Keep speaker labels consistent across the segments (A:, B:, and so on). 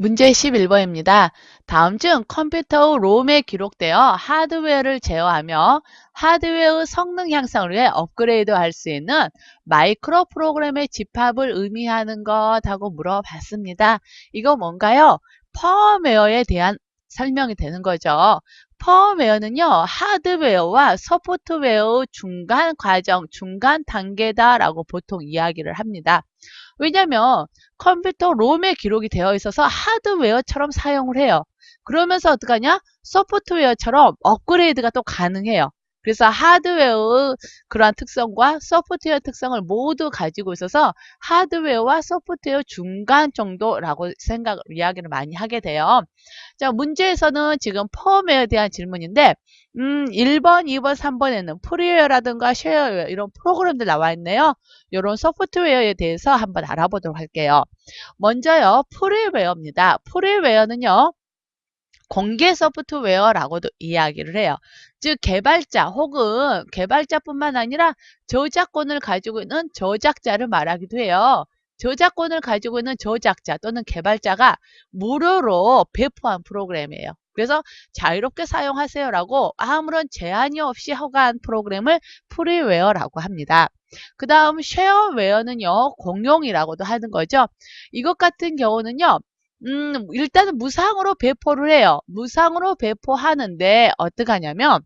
A: 문제 11번입니다. 다음 중 컴퓨터 롬에 기록되어 하드웨어를 제어하며 하드웨어 성능 향상을 위해 업그레이드 할 수 있는 마이크로 프로그램의 집합을 의미하는 것 하고 물어봤습니다. 이거 뭔가요? 펌웨어에 대한 설명이 되는 거죠. 펌웨어는요, 하드웨어와 소프트웨어 중간 과정, 중간 단계다라고 보통 이야기를 합니다. 왜냐면 컴퓨터 롬에 기록이 되어 있어서 하드웨어처럼 사용을 해요. 그러면서 어떡하냐? 소프트웨어처럼 업그레이드가 또 가능해요. 그래서 하드웨어 그러한 특성과 소프트웨어 특성을 모두 가지고 있어서 하드웨어와 소프트웨어 중간 정도라고 생각, 이야기를 많이 하게 돼요. 자, 문제에서는 지금 펌웨어에 대한 질문인데, 음, 1번, 2번, 3번에는 프리웨어라든가 쉐어웨어 이런 프로그램들 나와 있네요. 이런 소프트웨어에 대해서 한번 알아보도록 할게요. 먼저요, 프리웨어입니다. 프리웨어는요, 공개 소프트웨어라고도 이야기를 해요. 즉 개발자 혹은 개발자뿐만 아니라 저작권을 가지고 있는 저작자를 말하기도 해요. 저작권을 가지고 있는 저작자 또는 개발자가 무료로 배포한 프로그램이에요. 그래서 자유롭게 사용하세요라고 아무런 제한이 없이 허가한 프로그램을 프리웨어라고 합니다. 그 다음 쉐어웨어는요 공용이라고도 하는 거죠. 이것 같은 경우는요 음, 일단은 무상으로 배포를 해요. 무상으로 배포하는데 어떡하냐면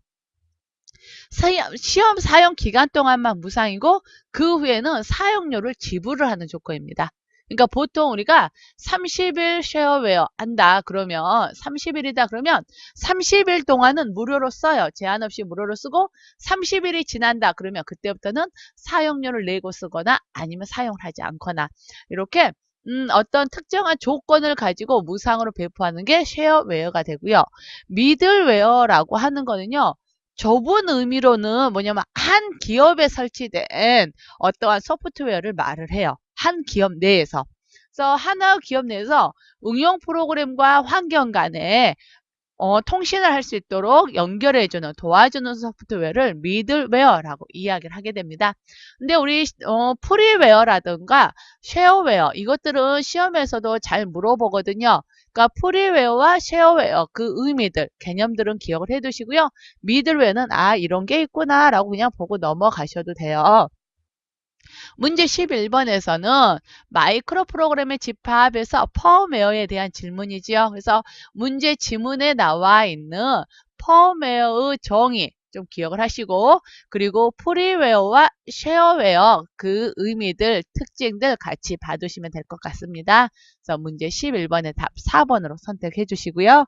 A: 시험 사용 기간 동안만 무상이고 그 후에는 사용료를 지불을 하는 조건입니다. 그러니까 보통 우리가 30일 쉐어웨어 한다 그러면 30일이다 그러면 30일 동안은 무료로 써요. 제한 없이 무료로 쓰고 30일이 지난다 그러면 그때부터는 사용료를 내고 쓰거나 아니면 사용을 하지 않거나 이렇게 음, 어떤 특정한 조건을 가지고 무상으로 배포하는 게 쉐어웨어가 되고요. 미들웨어라고 하는 거는요. 좁은 의미로는 뭐냐면 한 기업에 설치된 어떠한 소프트웨어를 말을 해요. 한 기업 내에서. 그래서 하나 기업 내에서 응용 프로그램과 환경 간에 어, 통신을 할 수 있도록 연결해주는 도와주는 소프트웨어를 미들웨어라고 이야기를 하게 됩니다. 근데 우리 어, 프리웨어라든가 쉐어웨어 이것들은 시험에서도 잘 물어보거든요. 그러니까 프리웨어와 쉐어웨어 그 의미들 개념들은 기억을 해두시고요. 미들웨어는 아 이런 게 있구나 라고 그냥 보고 넘어가셔도 돼요. 문제 11번에서는 마이크로 프로그램의 집합에서 펌웨어에 대한 질문이지요. 그래서 문제 지문에 나와 있는 펌웨어의 정의 좀 기억을 하시고 그리고 프리웨어와 쉐어웨어 그 의미들 특징들 같이 봐두시면 될 것 같습니다. 그래서 문제 11번의 답 4번으로 선택해 주시고요.